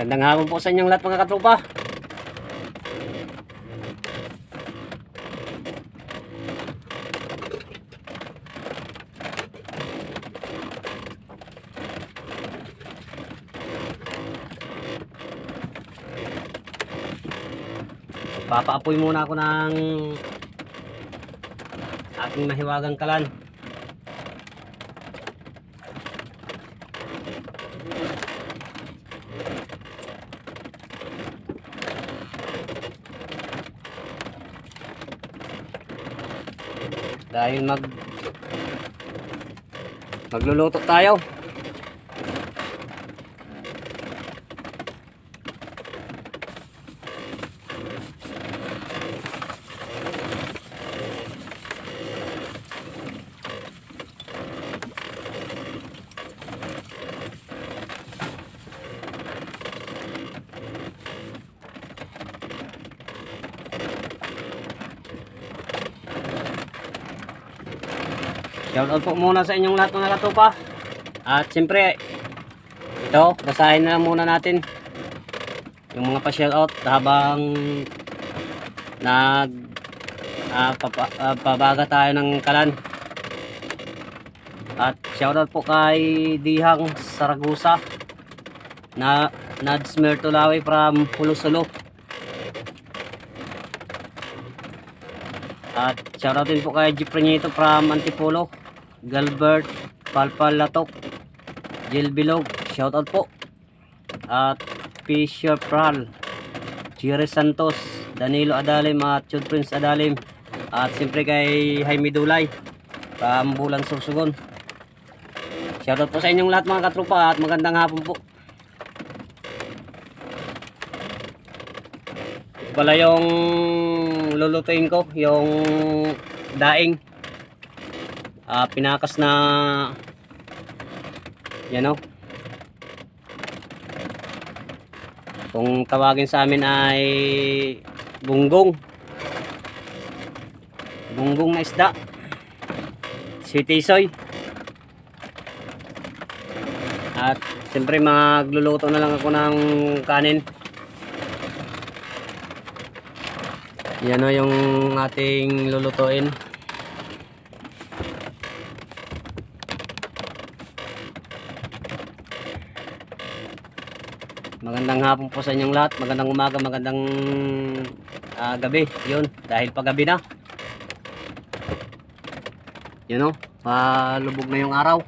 Magandang hapon po sa inyong lahat mga katropa. Papaapoy muna ako ng aking mahiwagang kalan. Dahil mag magluluto tayo. Shoutout po muna sa inyong lahat mga katupa. At siyempre, ito, basahin na muna natin yung mga pa-shoutout habang nag ah, pabaga tayo ng kalan. At shoutout po kay Dihang Saragusa na Nads Mertulawi from Pulusulo. At shoutout din po kay Jeep Reñito from Antipolo, Galbert, Palpalatok, Jill Bilog, shoutout po. At Fisher Pral, Jerry Santos, Danilo Adalim at Chud Prince Adalim. At siyempre kay Jaime Dulay, from Bulan Sursugon. Shoutout po sa inyong lahat mga katropa at magandang hapon po. Pala yung lulutuin ko, yung daing. Ah, pinakas na yan o. Kung tawagin sa amin ay bunggong. Bunggong na isda. Sitisoy. At siyempre magluluto na lang ako ng kanin. Yan o yung ating lulutuin. Magandang hapon po sa inyong lahat. Magandang umaga, magandang ah, gabi. Yun, dahil paggabi na. Yun o, palubog na yung araw.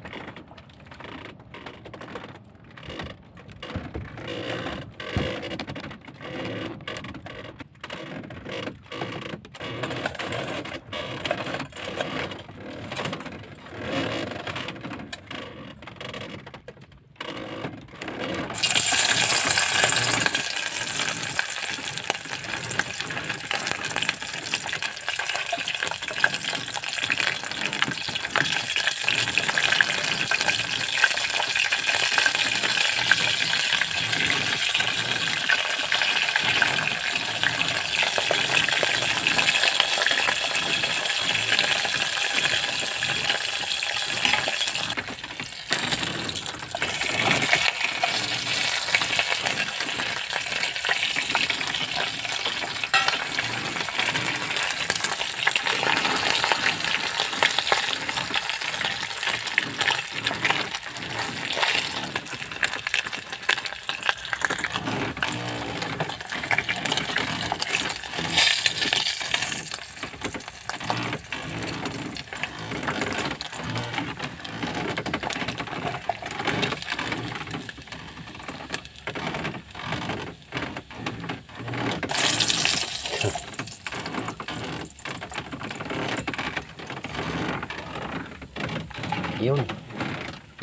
Yun.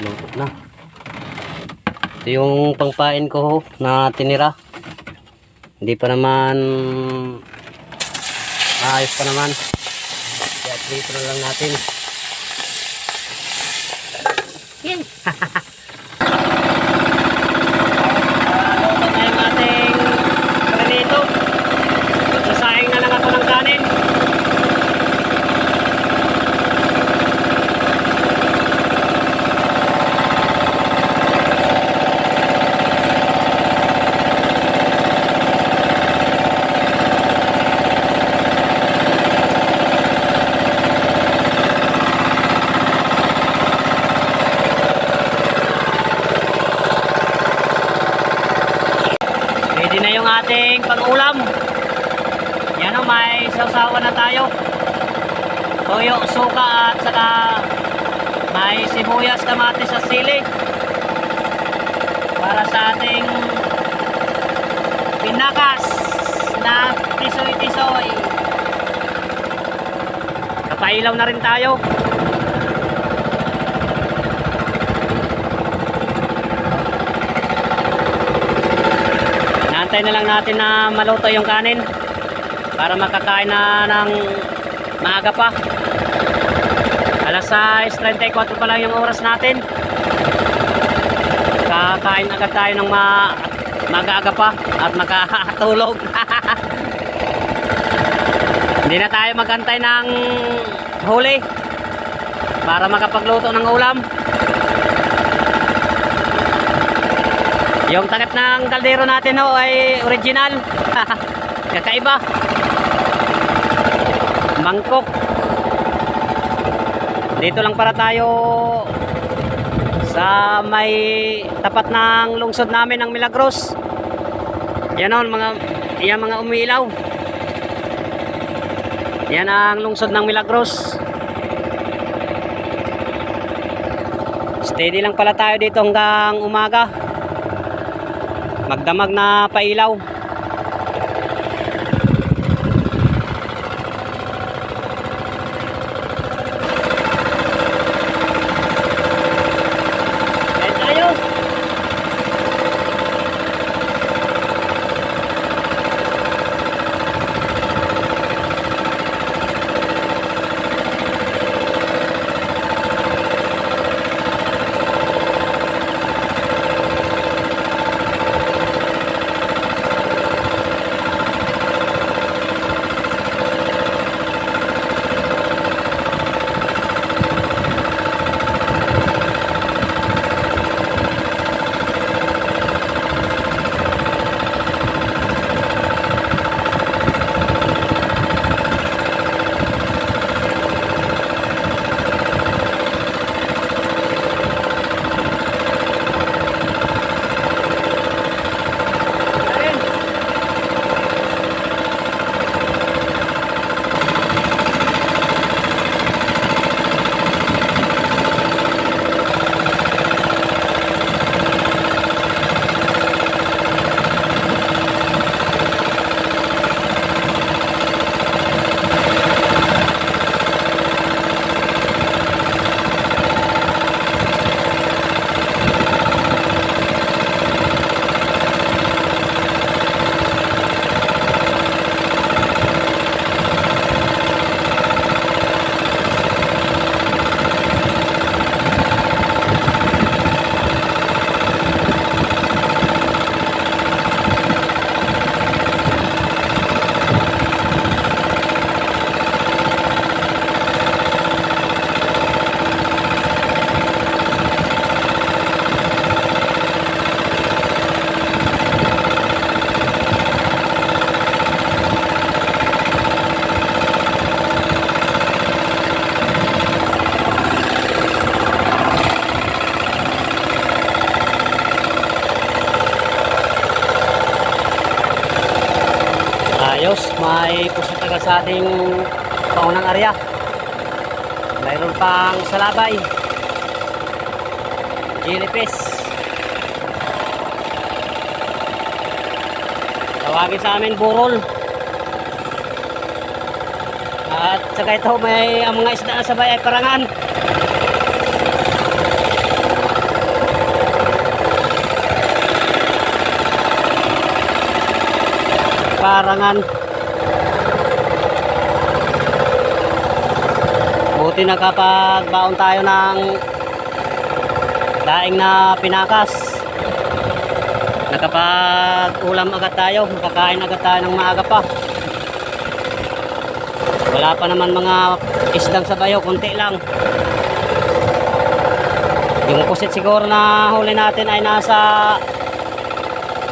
Luto na. Ito yung pangpain ko na tinira. Hindi pa naman ayos pa naman. Kaya prito na lang natin. Yan. Luto na yung ating granito. Sasaing na lang ako ng kanin. toyo, suka at saka may sibuyas, kamatis at sili para sa ating pinakas na tisoy-tisoy. Kapailaw na rin tayo. Naantay na lang natin na maluto yung kanin para makakain na ng maaga pa. Alas 6.34 pa lang yung oras natin. Kakain agad tayo ng ma mag-aga pa at makatulog. Hindi na tayo magantay ng huli para makapagluto ng ulam. Yung takip ng kaldero natin ho ay original. Kakaiba. Mangkok. Dito lang para tayo sa may tapat ng lungsod namin ng Milagros. Yan on mga yan mga umiilaw. Yan ang lungsod ng Milagros. Steady lang pala tayo dito hanggang umaga. Magdamag na pailaw. Sa ating paunang area. Mayroon pang salabay. Jellyfish. Tawagin sa amin burol. At saka ito may ang mga isda na sabay ay parangan. Parangan. Buti na kapag baon tayo ng daing na pinakas. Nakapag ulam agad tayo, makakain agad tayo ng maaga pa. Wala pa naman mga isdang sa bayo, konti lang. Yung pusit siguro na huli natin ay nasa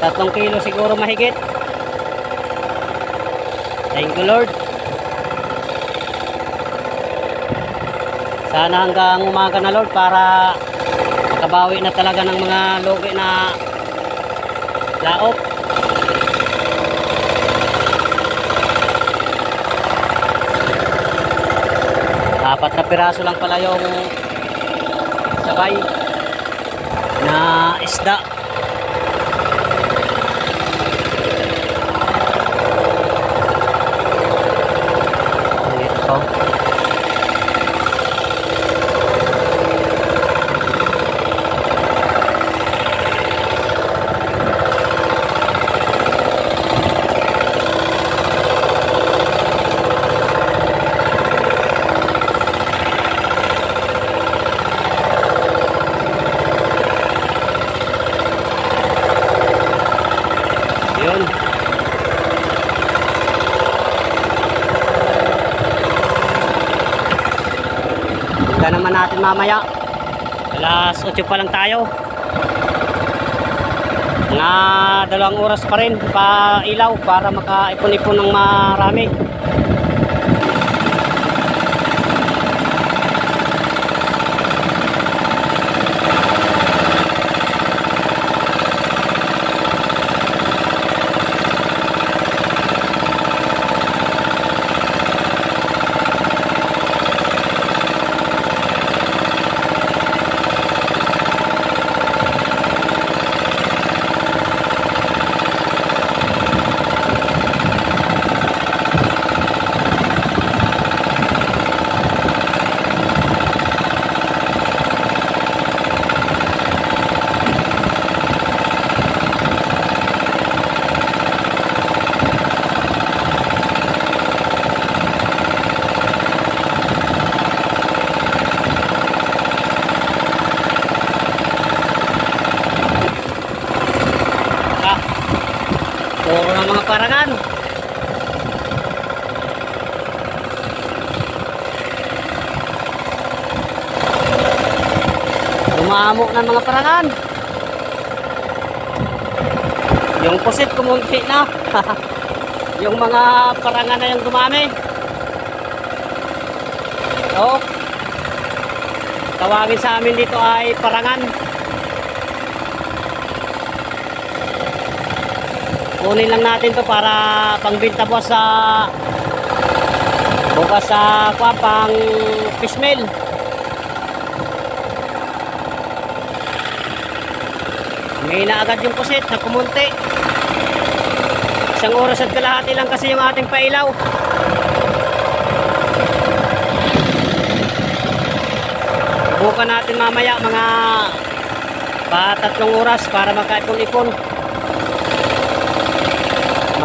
3 kilo siguro mahigit. Thank you Lord. Sana hanggang umaga na Lord para makabawi na talaga ng mga logi na laot. Apat na piraso lang pala yung sabay na isda. Ito po. Yun. Punta naman natin mamaya. Alas 8 pa lang tayo. Mga dalawang oras pa rin pa ilaw para makaipon-ipon ng marami. Puro ng mga parangan. Umamo ng mga parangan. Yung pusit kumunti na. yung mga parangan na yung dumami. Oo. Tawagin sa amin dito ay parangan. Kunin lang natin to para pangbenta bukas sa bukas sa kwa pang fish may na agad yung pusit na kumunti. Isang oras at kalahati lang kasi yung ating pailaw. Bukan natin mamaya mga pa tatlong oras para makaipon-ipon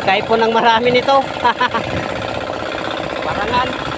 Makaipon ng marami nito. Parangan.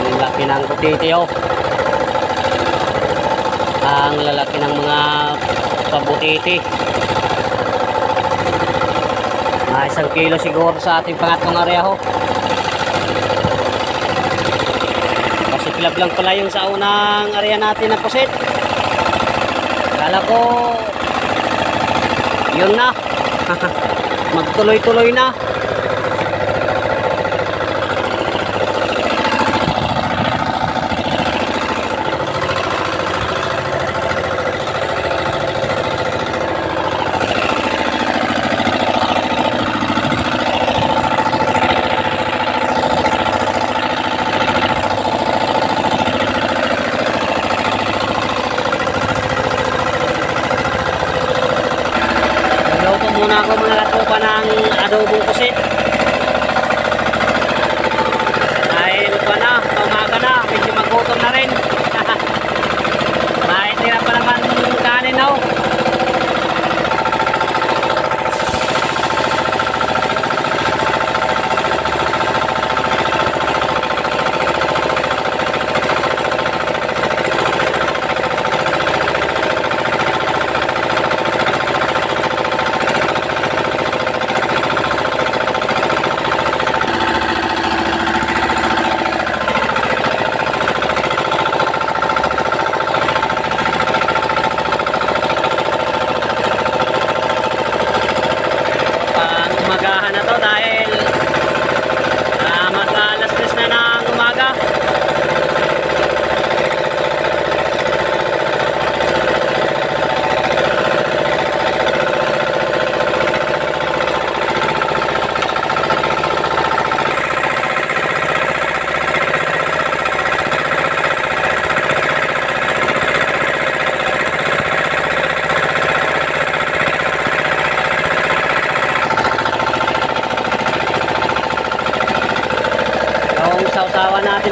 Ang laki ng kutiti oh. Ang lalaki ng mga pabutiti. Mga isang kilo siguro sa ating pangatlong area ho. Kasi pilab lang pala yung sa unang area natin na pusit. Kala ko yun na. Magtuloy-tuloy na.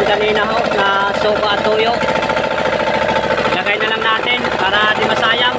Kanina ho na suka at tuyo. Ilagay na lang natin para di masayang.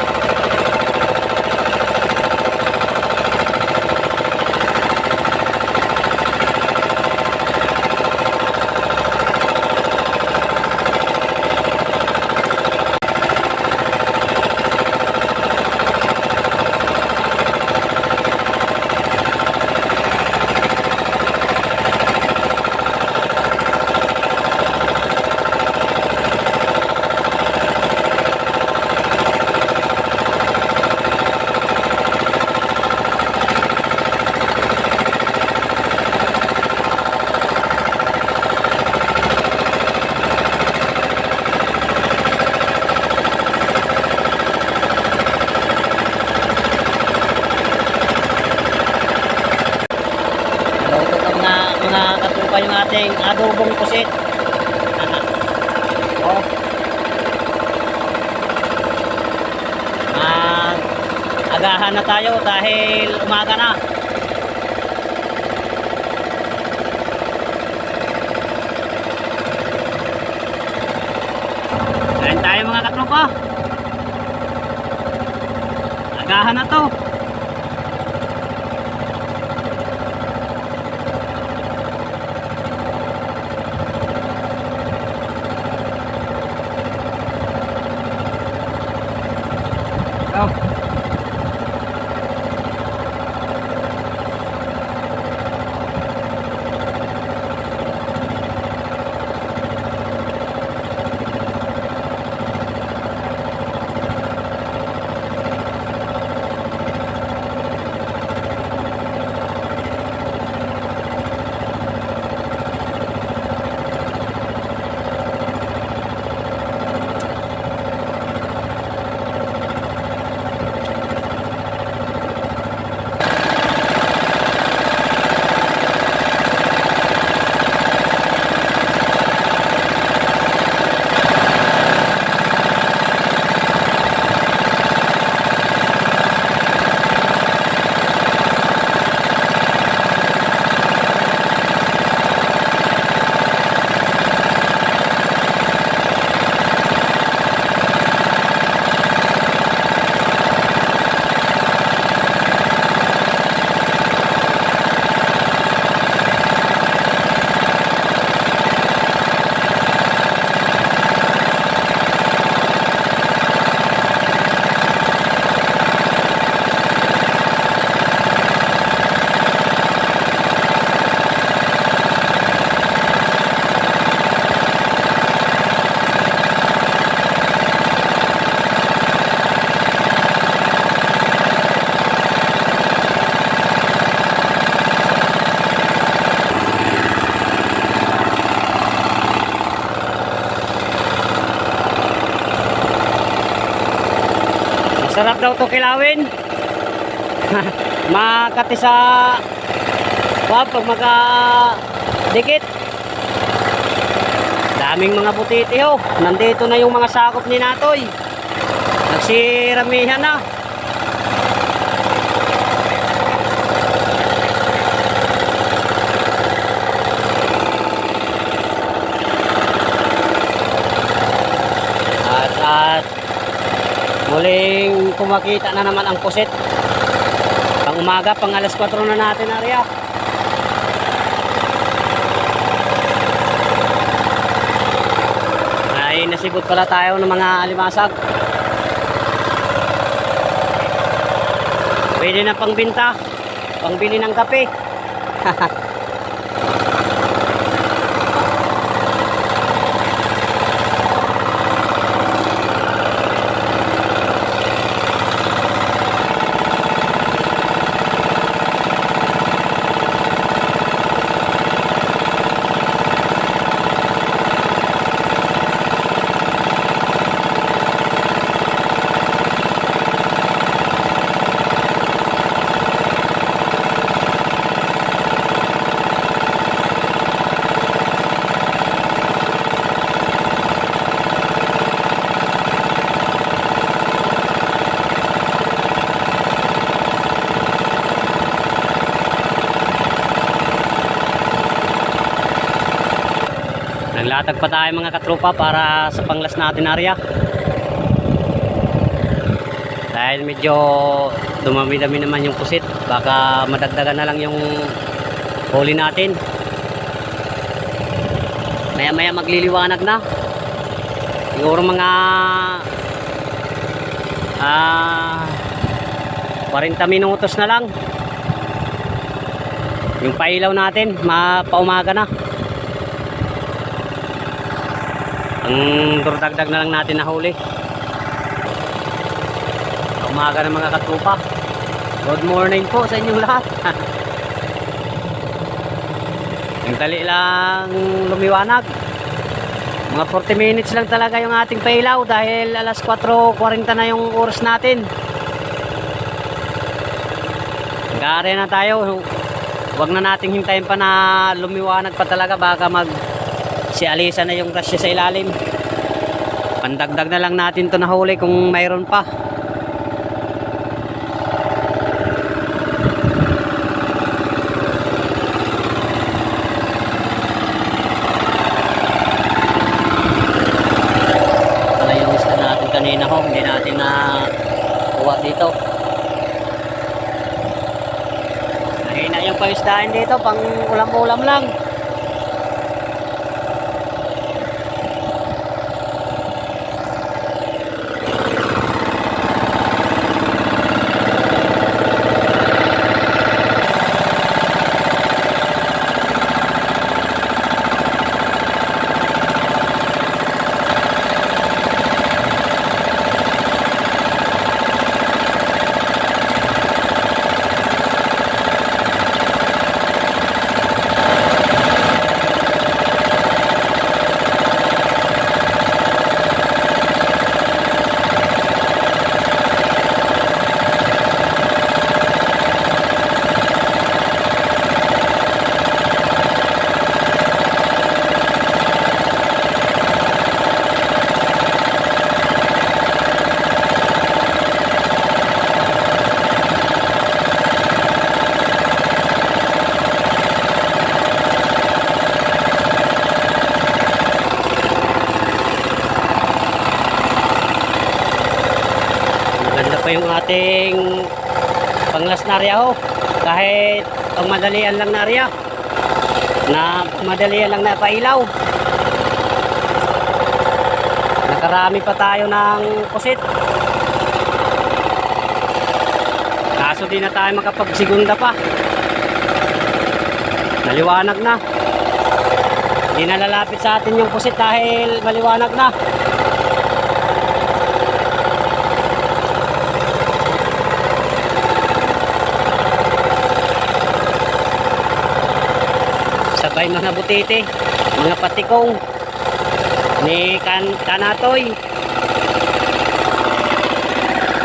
Luto ko mga, mga katupa yung ating adobong pusit. oh. Ah, agahan na tayo dahil umaga na. Kain tayo mga katropa. Agahan na to. To kilawin. Makati sa wag pag maka dikit. Daming mga butiti ho. Nandito na yung mga sakop ni Natoy. Nagsiramihan na. At kumakita na naman ang pusit. Pang umaga, pang alas 4 na natin, Arya. Ay, nasibot pala tayo ng mga alimasag. Pwede na pangbinta, pangbili ng kape. Naglatag pa tayo mga katropa para sa panglas natin area. Dahil medyo dumami-dami naman yung pusit. Baka madagdagan na lang yung huli natin. Maya-maya magliliwanag na. Siguro mga ah 40 minutos na lang. Yung pailaw natin, mapaumaga na. Ang durdagdag na lang natin na huli. Umaga ng mga katupa. Good morning po sa inyong lahat. Ang dali lang lumiwanag. Mga 40 minutes lang talaga yung ating pailaw dahil alas 4.40 na yung oras natin. Gare na tayo. Huwag na nating hintayin pa na lumiwanag pa talaga baka mag si Alisa na yung rasya sa ilalim. Pandagdag na lang natin to na huli kung mayroon pa. Pala yung natin kanina ho, hindi natin na kuha dito. Mahina yung paisdahin dito, pang ulam-ulam lang. Maganda pa yung ating panglas na area ho. Kahit pang lang na area. Na madalian lang na pailaw. Nakarami pa tayo ng pusit. Kaso di na tayo makapagsigunda pa. Naliwanag na. Hindi na lalapit sa atin yung pusit dahil maliwanag na. Sabay mga butete, mga patikong ni kan kanatoy.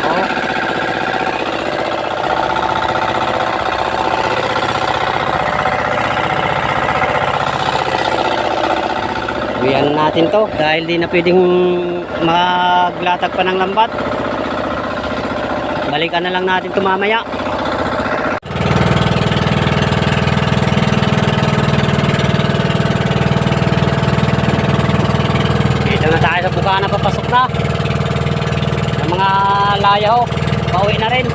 Oh. Buyan natin to dahil di na pwedeng maglatag pa ng lambat. Balikan na lang natin ito mamaya. Dito na tayo sa bukana papasok na. Sa mga laya ho, pauwi na rin.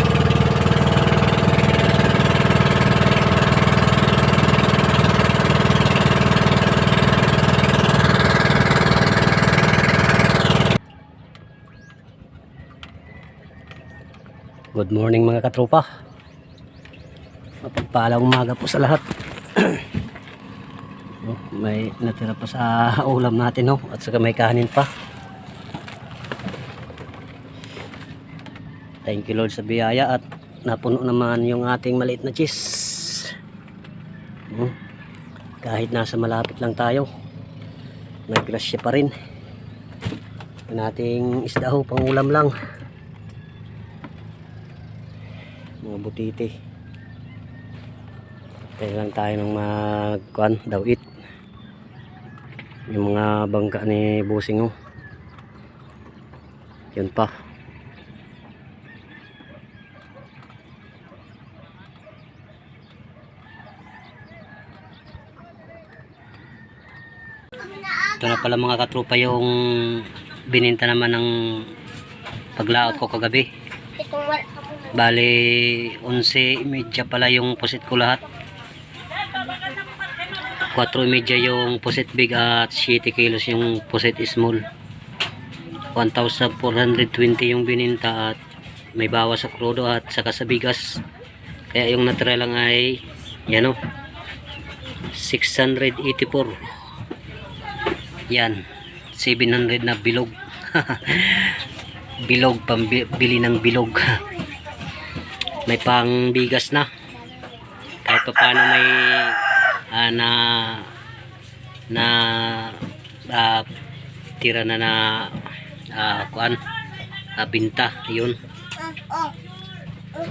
Good morning mga katropa. Mapagpalang umaga po sa lahat. Oh, may natira pa sa ulam natin no at saka may kanin pa. Thank you Lord sa biyaya at napuno naman yung ating maliit na cheese. Hmm. Kahit nasa malapit lang tayo, may grasya pa rin. Yung ating isda ho, pang ulam lang. Mga butiti. Kaya lang tayo ng magkuan, daw it. Yung mga bangka ni Busing oh. Yun pa. Ito na pala mga katropa yung bininta naman ng paglaot ko kagabi. Bali, 11.30 pala yung pusit ko lahat. 4.30 yung pusit big at 7 kilos yung pusit small. 1,420 yung bininta at may bawas sa krudo at saka sa bigas. Kaya yung natira lang ay yan o. 684. Yan. 700 na bilog. bilog, pambili ng bilog. may pang bigas na. Kahit pa paano may uh, na na uh, tira na na uh, kuan uh, binta yun. Oh. Oh,